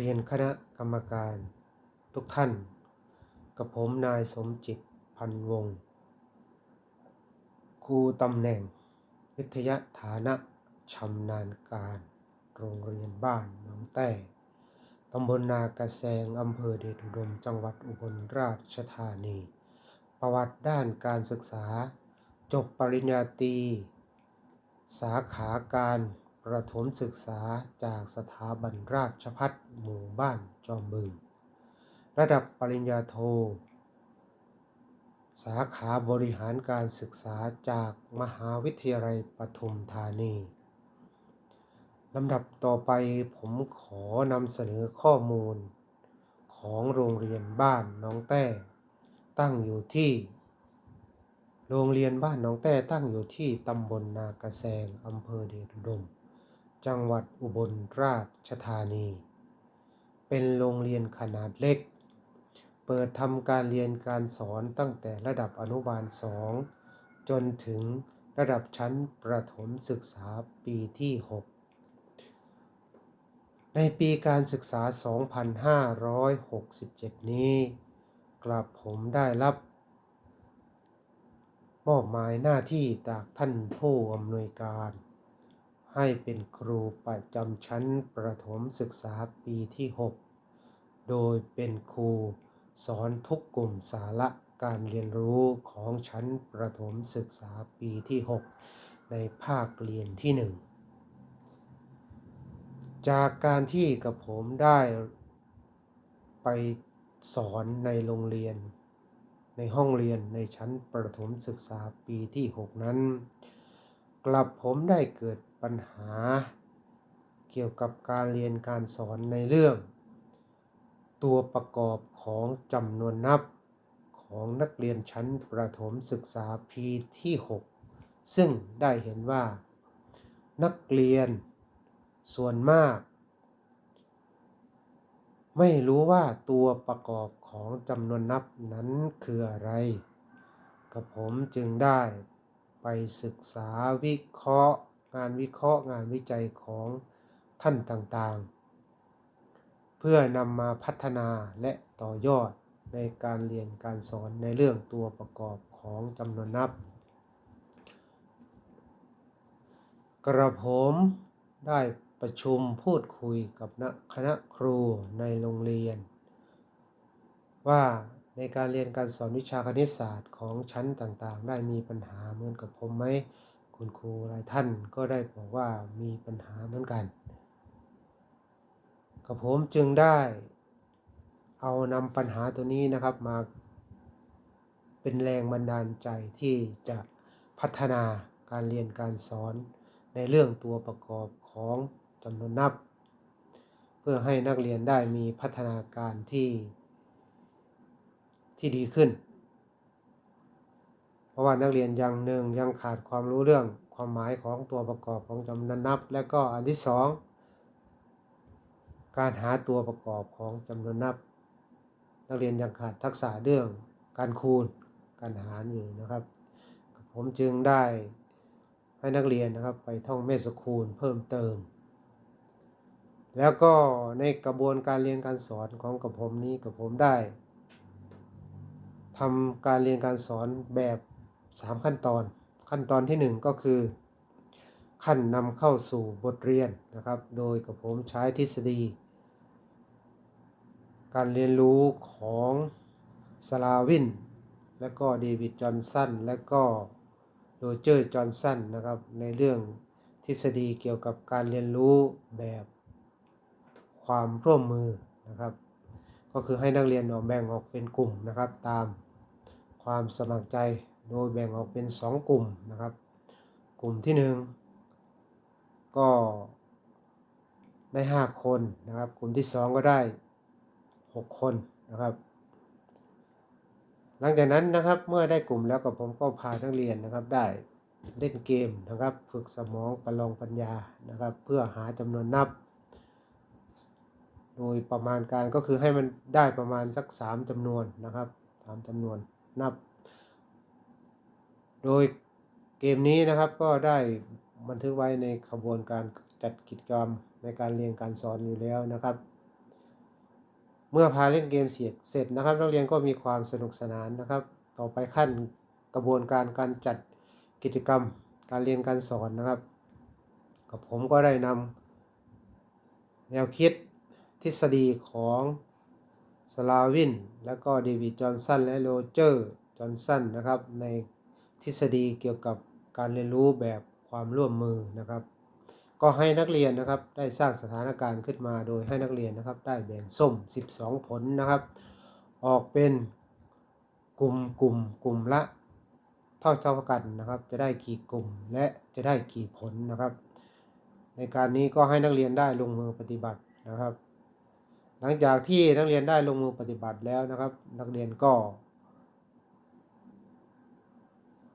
เรียนคณะกรรมการทุกท่าน กับผมนายสมจิตพันวงครูตำแหน่ง วิทยาฐานะชำนาญการ โรงเรียนบ้านหนองแต้ตำบลนากระแซงอำเภอเดชอุดมจังหวัดอุบลราชธานี ประวัติด้านการศึกษา จบปริญญาตรีสาขาการ ประถมศึกษาจากสถาบันราชพัฒหมู่บ้านจอมบึง ระดับปริญญาโท สาขาบริหารการศึกษาจากมหาวิทยาลัยปทุมธานีลำดับต่อไปผมขอนำเสนอข้อมูล ของโรงเรียนบ้านน้องแต้ ตั้งอยู่ที่ โรงเรียนบ้านน้องแต้ตั้งอยู่ที่ตำบลนากระแซงอำเภอเดชอุดม จังหวัดอุบลราชธานี เป็นโรงเรียนขนาดเล็ก เปิดทำการเรียนการสอนตั้งแต่ระดับอนุบาล2จนถึงระดับชั้นประถมศึกษาปีที่ 6 ในปีการศึกษา 2567 นี้ กลับผมได้รับ มอบหมายหน้าที่จากท่านผู้อำนวยการ ให้เป็นครูประจำชั้นประถมศึกษาปีที่ 6 โดยเป็นครูสอนทุกกลุ่มสาระการเรียนรู้ของชั้นประถมศึกษาปีที่ 6 ในภาคเรียนที่ 1 จากการที่กับผมได้ไปสอนในโรงเรียน ในห้องเรียนในชั้นประถมศึกษาปีที่ 6 นั้น กลับผมได้เกิด ปัญหา เกี่ยวกับการเรียนการสอนในเรื่อง ตัวประกอบของจำนวนนับของนักเรียนชั้นประถมศึกษาปีที่ 6 ซึ่งได้เห็นว่า นักเรียนส่วนมาก ไม่รู้ว่าตัวประกอบของจำนวนนับนั้นคืออะไร กับผมจึงได้ไปศึกษาวิเคราะห์ งานวิเคราะห์งานวิจัยของท่านต่างๆ เพื่อนำมาพัฒนาและต่อยอดในการเรียนการสอนในเรื่องตัวประกอบของจำนวนนับ กระผมได้ประชุมพูดคุยกับคณะครูในโรงเรียน ว่าในการเรียนการสอนวิชาคณิตศาสตร์ของชั้นต่างๆ ได้มีปัญหาเหมือนกับผมไหม คุณครูหลายท่านก็ได้บอกว่ามีปัญหาเหมือนกันกับผมจึงได้เอานำปัญหาตัวนี้นะครับมาเป็นแรงบันดาลใจที่จะพัฒนาการเรียนการสอนในเรื่องตัวประกอบของจำนวนนับ เพื่อให้นักเรียนได้มีพัฒนาการที่ที่ดีขึ้น ราะว่านักเรียนยังหนึ่งยังขาดความรู้เรื่องความหมายของตัวประกอบของจำนวนนับ และก็อันที่สองการหาตัวประกอบของจำนวนนับ นักเรียนยังขาดทักษะเรื่องการคูณการหารอยู่นะครับ ผมจึงได้ให้นักเรียนนะครับไปท่องเมสคูณเพิ่มเติม แล้วก็ในกระบวนการเรียนการสอนของกับผมนี้กับผมได้ทำการเรียนการสอนแบบ 3 ขั้นตอน ขั้นตอนที่ 1 ก็คือ ขั้นนำเข้าสู่บทเรียนนะครับ โดยกับผมใช้ทฤษฎี การเรียนรู้ของสลาวิน และก็เดวิดจอห์นสัน และก็โรเจอร์จอห์นสันนะครับ ในเรื่องทฤษฎีเกี่ยวกับการเรียนรู้แบบความร่วมมือนะครับ ก็คือให้นักเรียนออกแบ่งออกเป็นกลุ่มนะครับ ตามความสมัครใจ โดยแบ่งออกเป็น 2 กลุ่มนะครับ กลุ่มที่ 1 ก็ได้ 5 คนนะครับ กลุ่มที่ 2 ก็ได้ 6 คนนะครับ หลังจากนั้นนะครับเมื่อได้กลุ่มแล้วกับผมก็พานักเรียนนะครับได้เล่นเกมนะครับ ฝึกสมองประลองปัญญานะครับ เพื่อหาจำนวนนับ โดยประมาณการก็คือให้มันได้ประมาณสัก 3จำนวนนะครับ 3จำนวนนับ โดยเกมนี้นะครับก็ได้บันทึกไว้ในขบวนการจัดกิจกรรมในการเรียนการสอนอยู่แล้วนะครับ เมื่อพาเล่นเกมเสร็จเสร็จนะครับ นักเรียนก็มีความสนุกสนานนะครับ ต่อไปขั้นกระบวนการการจัดกิจกรรมการเรียนการสอนนะครับ กับผมก็ได้นำแนวคิดทฤษฎีของสลาวิน และก็เดวิดจอห์นสันและโรเจอร์จอห์นสันนะครับใน ทฤษฎีเกี่ยวกับการเรียนรู้แบบความร่วมมือนะครับ ก็ให้นักเรียนนะครับได้สร้างสถานการณ์ขึ้นมาโดยให้นักเรียนนะครับ ได้แบ่งส้ม 12 ผลนะครับ ออกเป็นกลุ่มกลุ่มกลุ่มละเท่าเท่ากันนะครับ จะได้กี่กลุ่มและจะได้กี่ผลนะครับ ในการนี้ก็ให้นักเรียนได้ลงมือปฏิบัตินะครับ หลังจากที่นักเรียนได้ลงมือปฏิบัติแล้วนะครับ นักเรียนก็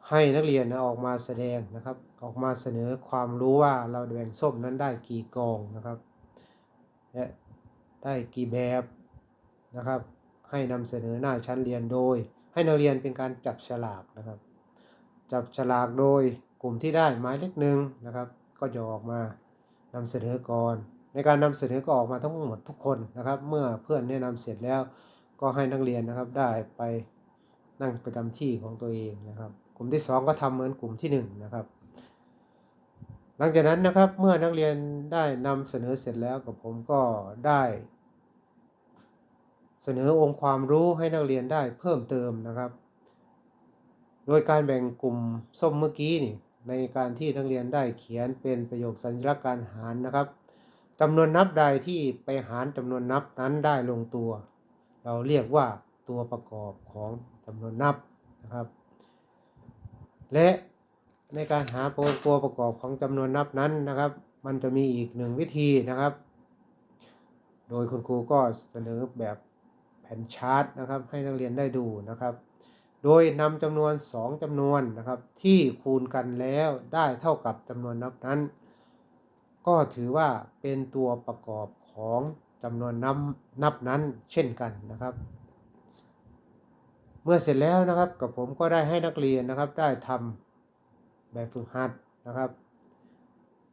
ให้นักเรียนนะออกมาแสดงนะครับ ออกมาเสนอความรู้ว่าเราแบ่งส้มนั้นได้กี่กองนะครับและได้กี่แบบนะครับ ให้นำเสนอหน้าชั้นเรียนโดย ให้นักเรียนเป็นการจับฉลากนะครับ จับฉลากโดยกลุ่มที่ได้หมายเลขหนึ่งนะครับ ก็จะออกมานำเสนอก่อน ในการนำเสนอก็ออกมาทั้งหมดทุกคนนะครับ เมื่อเพื่อนแนะนำเสร็จแล้วก็ให้นักเรียนนะครับได้ไป นั่งประจำที่ของตัวเองนะครับ กลุ่มที่ 2 ก็ทำเหมือนกลุ่มที่ 1 นะครับ หลังจากนั้นนะครับเมื่อนักเรียนได้นำเสนอเสร็จแล้วกับผมก็ได้ เสนอองค์ความรู้ให้นักเรียนได้เพิ่มเติมนะครับ โดยการแบ่งกลุ่มส้มเมื่อกี้นี่ในการที่นักเรียนได้เขียนเป็นประโยคสัญลักษณ์การหารนะครับจำนวนนับใดที่ไปหารจำนวนนับนั้นได้ลงตัว เราเรียกว่าตัวประกอบของ จำนวนนับนะครับ และในการหาตัวประกอบของจำนวนนับนั้นนะครับ มันจะมีอีกหนึ่งวิธีนะครับ โดยคุณครูก็เสนอแบบแผ่นชาร์ตนะครับ ให้นักเรียนได้ดูนะครับ โดยนำจำนวน 2จำนวนนะครับ ที่คูณกันแล้วได้เท่ากับจำนวนนับนั้น ก็ถือว่าเป็นตัวประกอบของจำนวนนับนับนั้นเช่นกันนะครับ เมื่อเสร็จแล้วนะครับกับผมก็ได้ให้นักเรียนนะครับได้ทำแบบฝึกหัดนะครับ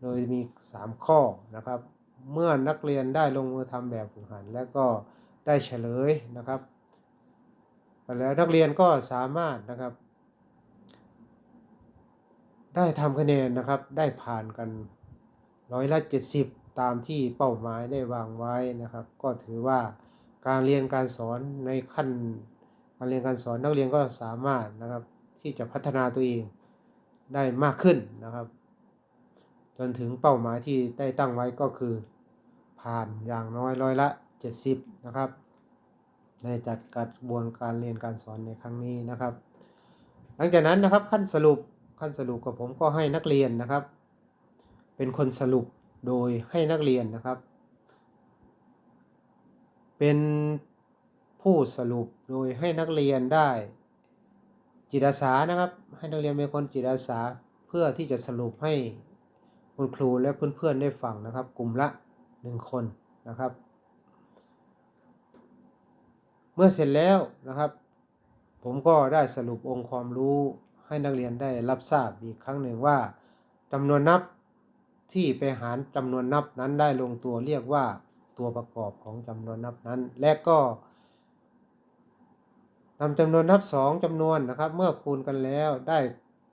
โดยมี 3 ข้อนะครับ เมื่อนักเรียนได้ลงมือทำแบบฝึกหัดแล้วก็ได้เฉลยนะครับแล้วนักเรียนก็สามารถนะครับ ได้ทำคะแนนนะครับได้ผ่านกันร้อยละ 70 ตามที่เป้าหมายได้วางไว้นะครับ ก็ถือว่าการเรียนการสอนในขั้น การเรียนการสอนนักเรียนก็สามารถนะครับที่จะพัฒนาตัวเองได้มากขึ้นนะครับ จนถึงเป้าหมายที่ได้ตั้งไว้ก็คือ ผ่านอย่างน้อยร้อยละ 70 นะครับ ในจัดกระบวนการเรียนการสอนในครั้งนี้นะครับ หลังจากนั้นนะครับขั้นสรุปขั้นสรุปกับผมก็ให้นักเรียนนะครับ เป็นคนสรุปโดยให้นักเรียนนะครับ เป็น ผู้สรุปโดยให้นักเรียนได้ จิตอาสานะครับ ให้นักเรียนเป็นคนจิตอาสาเพื่อที่จะสรุปให้คุณครูและเพื่อนๆได้ฟังนะครับ กลุ่มละหนึ่งคนนะครับ เมื่อเสร็จแล้วนะครับ ผมก็ได้สรุปองค์ความรู้ให้นักเรียนได้รับทราบอีกครั้งหนึ่งว่าจำนวนนับที่ไปหารจำนวนนับนั้นได้ลงตัวเรียกว่าตัวประกอบของจำนวนนับนั้น และก็ นำจำนวนนับสองจำนวนนะครับ เมื่อคูณกันแล้วได้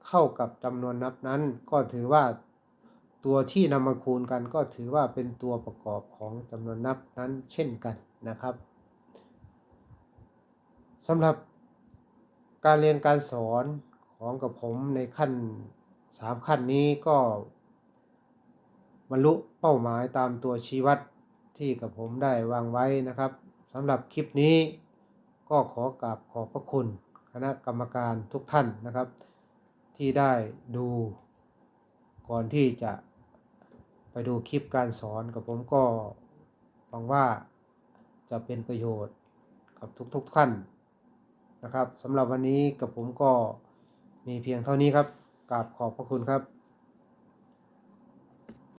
เข้ากับจำนวนนับนั้น ก็ถือว่าตัวที่นำมาคูณกันก็ถือว่าเป็นตัวประกอบของจำนวนนับนั้นเช่นกันนะครับสำหรับการเรียนการสอนของกับผมในขั้น 3 ขั้นนี้ก็บรรลุเป้าหมายตามตัวชี้วัดที่กับผมได้วางไว้นะครับสำหรับคลิปนี้ ก็ขอกราบขอบพระคุณ คณะกรรมการทุกท่านนะครับ ที่ได้ดู ก่อนที่จะไปดูคลิปการสอนกับผมก็หวังว่าจะเป็นประโยชน์กับทุกๆท่านนะครับสำหรับวันนี้กับผมก็มีเพียงเท่านี้ครับกราบขอบพระคุณครับ